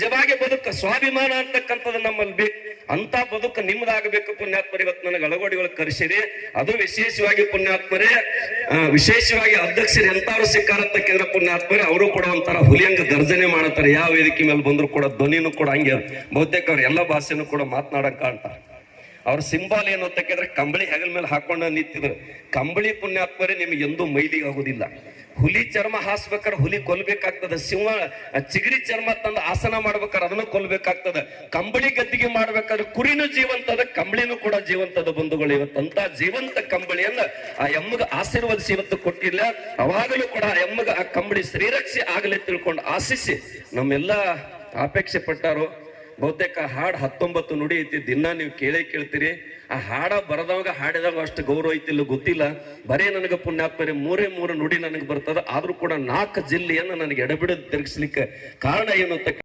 ನಿಜವಾಗಿ ಬದುಕ ಸ್ವಾಭಿಮಾನ ಅಂತಕ್ಕಂಥದ್ದು ನಮ್ಮಲ್ಲಿ ಬೇಕು ಅಂತ ಬದುಕು ನಿಮ್ದಾಗಬೇಕು ಪುಣ್ಯಾತ್ಮರಿ. ಇವತ್ತು ನನಗೆ ಅಳಗೋಡಿಗಳು ಕರೆಸಿರಿ. ಅದು ವಿಶೇಷವಾಗಿ ಪುಣ್ಯಾತ್ಮರೇ. ವಿಶೇಷವಾಗಿ ಅಧ್ಯಕ್ಷರು ಎಂತಾರು ಸಿಕ್ಕಾರಂತ ಕೇಂದ್ರ ಪುಣ್ಯಾತ್ಮರೇ, ಅವರು ಕೂಡ ಒಂಥರ ಹುಲಿಯಂಗ ಗರ್ಜನೆ ಮಾಡತ್ತಾರೆ. ಯಾವ ವೇದಿಕೆ ಮೇಲೆ ಬಂದ್ರು ಕೂಡ ಧ್ವನಿನೂ ಕೂಡ ಹಂಗೆ ಬಹುತೇಕ ಅವ್ರ ಎಲ್ಲ ಭಾಷೆನೂ ಕೂಡ ಮಾತನಾಡಕ್ ಕಾಣ್ತಾರೆ. ಅವ್ರ ಸಿಂಬಾಲ್ ಏನು ಅಂತ ಕೇಳಿದ್ರೆ ಕಂಬಳಿ ಹೆಗಲ ಮೇಲೆ ಹಾಕೊಂಡು ನಿಂತಿದ್ರು. ಕಂಬಳಿ ಪುಣ್ಯಾತ್ಮರೇ ನಿಮ್ಗೆ ಎಂದೂ ಮೈಲಿಗೆ ಆಗುದಿಲ್ಲ. ಹುಲಿ ಚರ್ಮ ಹಾಸ್ಬೇಕಾದ್ರೆ ಹುಲಿ ಕೊಲ್ಬೇಕಾಗ್ತದ. ಸಿಂಹ ಚಿಗರಿ ಚರ್ಮ ತಂದು ಆಸನ ಮಾಡ್ಬೇಕಾದ್ರೆ ಅದನ್ನು ಕೊಲ್ಬೇಕಾಗ್ತದ. ಕಂಬಳಿ ಗದ್ದಿಗೆ ಮಾಡ್ಬೇಕಾದ್ರೆ ಕುರಿನೂ ಜೀವಂತದ, ಕಂಬಳಿನೂ ಕೂಡ ಜೀವಂತದ ಬಂಧುಗಳು ಇವತ್ತಂತ ಜೀವಂತ ಕಂಬಳಿಯನ್ನ ಆ ಎಮ್ಮಗ ಆಶೀರ್ವದಿಸಿ ಇವತ್ತು ಕೊಟ್ಟಿಲ್ಲ. ಅವಾಗಲೂ ಕೂಡ ಆ ಎಮ್ಮಗ ಆ ಕಂಬಳಿ ಶ್ರೀರಕ್ಷೆ ಆಗಲಿ ತಿಳ್ಕೊಂಡು ಆಶಿಸಿ ನಮ್ಮೆಲ್ಲ ಅಪೇಕ್ಷೆ ಪಟ್ಟಾರು. ಬಹುತೇಕ ಹಾಡ್ ಹತ್ತೊಂಬತ್ತು ನುಡಿ ಐತಿ, ದಿನ ನೀವು ಕೇಳೇ ಕೇಳ್ತೀರಿ. ಆ ಹಾಡ ಬರದವಾಗ ಹಾಡಿದಾಗ ಅಷ್ಟು ಗೌರವ ಐತಿಲ್ಲ ಗೊತ್ತಿಲ್ಲ. ಬರೇ ನನಗೆ ಪುಣ್ಯಾತ್ಮರಿ ಮೂರೇ ಮೂರು ನುಡಿ ನನಗೆ ಬರ್ತದ. ಆದ್ರೂ ಕೂಡ ನಾಲ್ಕು ಜಿಲ್ಲೆಯನ್ನ ನನಗೆ ಎಡಬಿಡ ತಿರುಗಿಸ್ಲಿಕ್ಕೆ ಕಾರಣ ಏನು ಅಂತ